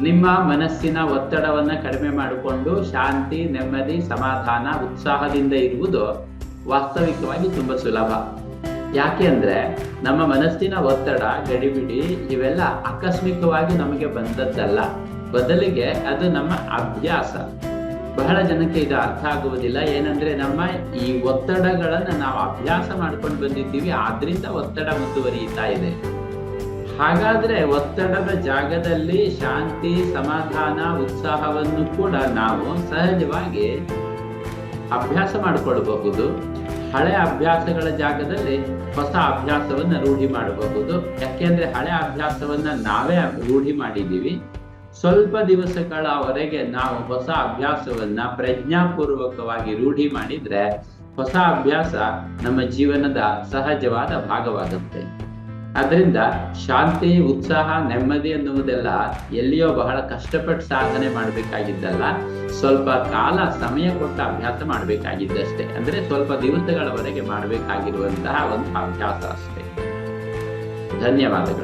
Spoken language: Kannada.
ನಿಮ್ಮ ಮನಸ್ಸಿನ ಒತ್ತಡವನ್ನು ಕಡಿಮೆ ಮಾಡಿಕೊಂಡು ಶಾಂತಿ, ನೆಮ್ಮದಿ, ಸಮಾಧಾನ, ಉತ್ಸಾಹದಿಂದ ಇರುವುದು ವಾಸ್ತವಿಕವಾಗಿ ತುಂಬಾ ಸುಲಭ. ಯಾಕೆ ಅಂದ್ರೆ ನಮ್ಮ ಮನಸ್ಸಿನ ಒತ್ತಡ, ಗಡಿಬಿಡಿ ಇವೆಲ್ಲ ಆಕಸ್ಮಿಕವಾಗಿ ನಮಗೆ ಬಂದದ್ದಲ್ಲ. ಬದಲಿಗೆ ಅದು ನಮ್ಮ ಅಭ್ಯಾಸ. ಬಹಳ ಜನಕ್ಕೆ ಇದು ಅರ್ಥ ಆಗುವುದಿಲ್ಲ. ಏನಂದ್ರೆ ನಮ್ಮ ಈ ಒತ್ತಡಗಳನ್ನ ನಾವು ಅಭ್ಯಾಸ ಮಾಡ್ಕೊಂಡು ಬಂದಿದ್ದೀವಿ, ಆದ್ರಿಂದ ಒತ್ತಡ ಮುಂದುವರಿಯುತ್ತಾ ಇದೆ. ಹಾಗಾದ್ರೆ ಒತ್ತಡದ ಜಾಗದಲ್ಲಿ ಶಾಂತಿ, ಸಮಾಧಾನ, ಉತ್ಸಾಹವನ್ನು ಕೂಡ ನಾವು ಸಹಜವಾಗಿ ಅಭ್ಯಾಸ ಮಾಡಿಕೊಳ್ಳಬಹುದು. ಹಳೆ ಅಭ್ಯಾಸಗಳ ಜಾಗದಲ್ಲಿ ಹೊಸ ಅಭ್ಯಾಸವನ್ನ ರೂಢಿ ಮಾಡಬಹುದು. ಯಾಕೆಂದ್ರೆ ಹಳೆ ಅಭ್ಯಾಸವನ್ನ ನಾವೇ ರೂಢಿ ಮಾಡಿದ್ದೀವಿ ಸ್ವಲ್ಪ ದಿವಸಗಳವರೆಗೆ ನಾವು ಹೊಸ ಅಭ್ಯಾಸವನ್ನ ಪ್ರಜ್ಞಾಪೂರ್ವಕವಾಗಿ ರೂಢಿ ಮಾಡಿದ್ರೆ ಹೊಸ ಅಭ್ಯಾಸ ನಮ್ಮ ಜೀವನದ ಸಹಜವಾದ ಭಾಗವಾಗುತ್ತೆ. ಅದರಿಂದ ಶಾಂತಿ ಉತ್ಸಾಹ, ನೆಮ್ಮದಿ ಅನ್ನುವುದೆಲ್ಲ ಎಲ್ಲಿಯೋ ಬಹಳ ಕಷ್ಟಪಟ್ಟು ಸಾಧನೆ ಮಾಡಬೇಕಾಗಿದ್ದಲ್ಲ, ಸ್ವಲ್ಪ ಕಾಲ ಸಮಯ ಕೊಟ್ಟು ಅಭ್ಯಾಸ ಮಾಡಬೇಕಾಗಿದ್ದಷ್ಟೇ. ಅಂದ್ರೆ ಸ್ವಲ್ಪ ದಿವಸಗಳವರೆಗೆ ಮಾಡಬೇಕಾಗಿರುವಂತಹ ಒಂದು ಅಭ್ಯಾಸ ಅಷ್ಟೇ. ಧನ್ಯವಾದಗಳು.